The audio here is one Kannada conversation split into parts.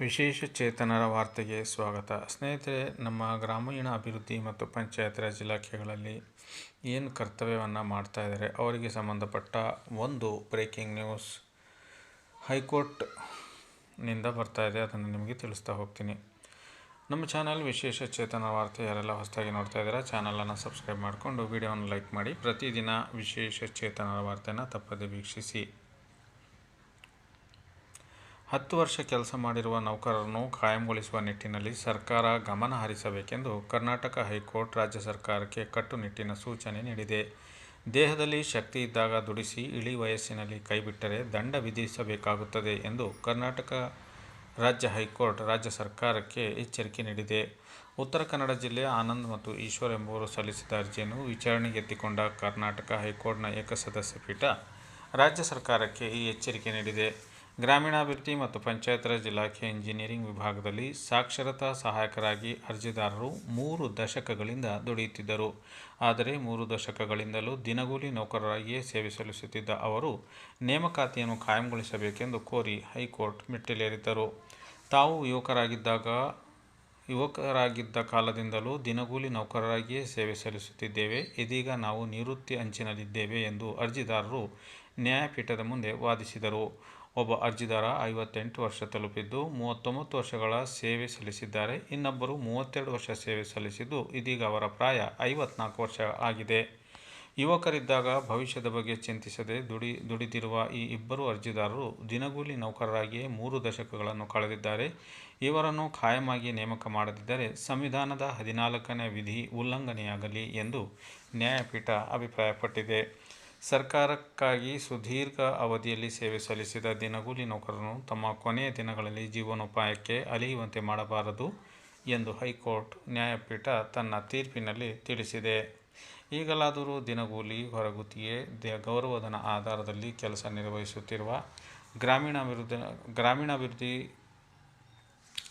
ವಿಶೇಷ ಚೇತನರ ವಾರ್ತೆಗೆ ಸ್ವಾಗತ. ಸ್ನೇಹಿತರೆ, ನಮ್ಮ ಗ್ರಾಮೀಣ ಅಭಿವೃದ್ಧಿ ಮತ್ತು ಪಂಚಾಯತ್ ರಾಜ್ ಇಲಾಖೆಗಳಲ್ಲಿ ಏನು ಕರ್ತವ್ಯವನ್ನು ಮಾಡ್ತಾ ಇದ್ದಾರೆ, ಅವರಿಗೆ ಸಂಬಂಧಪಟ್ಟ ಒಂದು ಬ್ರೇಕಿಂಗ್ ನ್ಯೂಸ್ ಹೈಕೋರ್ಟ್ನಿಂದ ಬರ್ತಾ ಇದೆ, ಅದನ್ನು ನಿಮಗೆ ತಿಳಿಸ್ತಾ ಹೋಗ್ತೀನಿ. ನಮ್ಮ ಚಾನಲ್ ವಿಶೇಷ ಚೇತನ ವಾರ್ತೆ ಯಾರೆಲ್ಲ ಹೊಸದಾಗಿ ನೋಡ್ತಾ ಇದ್ದೀರಾ, ಚಾನಲನ್ನು ಸಬ್ಸ್ಕ್ರೈಬ್ ಮಾಡಿಕೊಂಡು ವಿಡಿಯೋವನ್ನು ಲೈಕ್ ಮಾಡಿ. ಪ್ರತಿದಿನ ವಿಶೇಷ ಚೇತನ ವಾರ್ತೆಯನ್ನು ತಪ್ಪದೆ ವೀಕ್ಷಿಸಿ. ಹತ್ತು ವರ್ಷ ಕೆಲಸ ಮಾಡಿರುವ ನೌಕರರನ್ನು ಕಾಯಂಗೊಳಿಸುವ ನಿಟ್ಟಿನಲ್ಲಿ ಸರ್ಕಾರ ಗಮನ ಹರಿಸಬೇಕೆಂದು ಕರ್ನಾಟಕ ಹೈಕೋರ್ಟ್ ರಾಜ್ಯ ಸರ್ಕಾರಕ್ಕೆ ಕಟ್ಟುನಿಟ್ಟಿನ ಸೂಚನೆ ನೀಡಿದೆ. ದೇಹದಲ್ಲಿ ಶಕ್ತಿ ಇದ್ದಾಗ ದುಡಿಸಿ ಇಳಿ ವಯಸ್ಸಿನಲ್ಲಿ ಕೈಬಿಟ್ಟರೆ ದಂಡ ವಿಧಿಸಬೇಕಾಗುತ್ತದೆ ಎಂದು ಕರ್ನಾಟಕ ರಾಜ್ಯ ಹೈಕೋರ್ಟ್, ರಾಜ್ಯ ಸರ್ಕಾರಕ್ಕೆ ಎಚ್ಚರಿಕೆ ನೀಡಿದೆ. ಉತ್ತರ ಕನ್ನಡ ಜಿಲ್ಲೆಯ ಆನಂದ್ ಮತ್ತು ಈಶ್ವರ್ ಎಂಬುವರು ಸಲ್ಲಿಸಿದ ಅರ್ಜಿಯನ್ನು ವಿಚಾರಣೆಗೆತ್ತಿಕೊಂಡ ಕರ್ನಾಟಕ ಹೈಕೋರ್ಟ್ನ ಏಕಸದಸ್ಯ ಪೀಠ ರಾಜ್ಯ ಸರ್ಕಾರಕ್ಕೆ ಈ ಎಚ್ಚರಿಕೆ ನೀಡಿದೆ. ಗ್ರಾಮೀಣಾಭಿವೃದ್ಧಿ ಮತ್ತು ಪಂಚಾಯತ್ ರಾಜ್ ಇಲಾಖೆ ಇಂಜಿನಿಯರಿಂಗ್ ವಿಭಾಗದಲ್ಲಿ ಸಾಕ್ಷರತಾ ಸಹಾಯಕರಾಗಿ ಅರ್ಜಿದಾರರು ಮೂರು ದಶಕಗಳಿಂದ ದುಡಿಯುತ್ತಿದ್ದರು. ಆದರೆ ಮೂರು ದಶಕಗಳಿಂದಲೂ ದಿನಗೂಲಿ ನೌಕರರಾಗಿಯೇ ಸೇವೆ ಸಲ್ಲಿಸುತ್ತಿದ್ದ ಅವರು ನೇಮಕಾತಿಯನ್ನು ಕಾಯಂಗೊಳಿಸಬೇಕೆಂದು ಕೋರಿ ಹೈಕೋರ್ಟ್ ಮೆಟ್ಟಿಲೇರಿದ್ದರು. ತಾವು ಯುವಕರಾಗಿದ್ದಾಗ, ಯುವಕರಾಗಿದ್ದ ಕಾಲದಿಂದಲೂ ದಿನಗೂಲಿ ನೌಕರರಾಗಿಯೇ ಸೇವೆ ಸಲ್ಲಿಸುತ್ತಿದ್ದೇವೆ. ಇದೀಗ ನಾವು ನಿವೃತ್ತಿ ಅಂಚಿನಲ್ಲಿದ್ದೇವೆ ಎಂದು ಅರ್ಜಿದಾರರು ನ್ಯಾಯಪೀಠದ ಮುಂದೆ ವಾದಿಸಿದರು. ಒಬ್ಬ ಅರ್ಜಿದಾರ ಐವತ್ತೆಂಟು ವರ್ಷ ತಲುಪಿದ್ದು, ಮೂವತ್ತೊಂಬತ್ತು ವರ್ಷಗಳ ಸೇವೆ ಸಲ್ಲಿಸಿದ್ದಾರೆ. ಇನ್ನೊಬ್ಬರು ಮೂವತ್ತೆರಡು ವರ್ಷ ಸೇವೆ ಸಲ್ಲಿಸಿದ್ದು, ಇದೀಗ ಅವರ ಪ್ರಾಯ ಐವತ್ನಾಲ್ಕು ವರ್ಷ ಆಗಿದೆ. ಯುವಕರಿದ್ದಾಗ ಭವಿಷ್ಯದ ಬಗ್ಗೆ ಚಿಂತಿಸದೆ ದುಡಿ, ದುಡಿದಿರುವ ಈ ಇಬ್ಬರು ಅರ್ಜಿದಾರರು ದಿನಗೂಲಿ ನೌಕರರಾಗಿಯೇ ಮೂರು ದಶಕಗಳನ್ನು ಕಳೆದಿದ್ದಾರೆ. ಇವರನ್ನು ಖಾಯಮಾಗಿ ನೇಮಕ ಮಾಡದಿದ್ದರೆ ಸಂವಿಧಾನದ ಹದಿನಾಲ್ಕನೇ ವಿಧಿ ಉಲ್ಲಂಘನೆಯಾಗಲಿ ಎಂದು ನ್ಯಾಯಪೀಠ ಅಭಿಪ್ರಾಯಪಟ್ಟಿದೆ. ಸರ್ಕಾರಕ್ಕಾಗಿ ಸುದೀರ್ಘ ಅವಧಿಯಲ್ಲಿ ಸೇವೆ ಸಲ್ಲಿಸಿದ ದಿನಗೂಲಿ ನೌಕರರನ್ನು ತಮ್ಮ ಕೊನೆಯ ದಿನಗಳಲ್ಲಿ ಜೀವನೋಪಾಯಕ್ಕೆ ಅಲಿಯುವಂತೆ ಮಾಡಬಾರದು ಎಂದು ಹೈಕೋರ್ಟ್ ನ್ಯಾಯಪೀಠ ತನ್ನ ತೀರ್ಪಿನಲ್ಲಿ ತಿಳಿಸಿದೆ. ಈಗಲಾದರೂ ದಿನಗೂಲಿ ಹೊರಗುತ್ತಿಗೆ ಗೌರವಧನ ಆಧಾರದಲ್ಲಿ ಕೆಲಸ ನಿರ್ವಹಿಸುತ್ತಿರುವ ಗ್ರಾಮೀಣಾಭಿವೃದ್ಧಿ ಗ್ರಾಮೀಣಾಭಿವೃದ್ಧಿ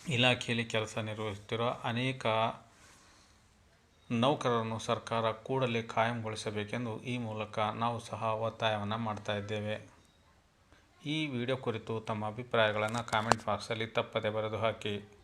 ಇಲಾಖೆಯಲ್ಲಿ ಕೆಲಸ ನಿರ್ವಹಿಸುತ್ತಿರುವ ಅನೇಕ ನೌಕರರನ್ನು ಸರ್ಕಾರ ಕೂಡಲೇ ಖಾಯಂಗೊಳಿಸಬೇಕೆಂದು ಈ ಮೂಲಕ ನಾವು ಸಹ ಒತ್ತಾಯವನ್ನು ಮಾಡ್ತಾ ಇದ್ದೇವೆ. ಈ ವಿಡಿಯೋ ಕುರಿತು ತಮ್ಮ ಅಭಿಪ್ರಾಯಗಳನ್ನು ಕಾಮೆಂಟ್ ಬಾಕ್ಸಲ್ಲಿ ತಪ್ಪದೆ ಬರೆದು ಹಾಕಿ.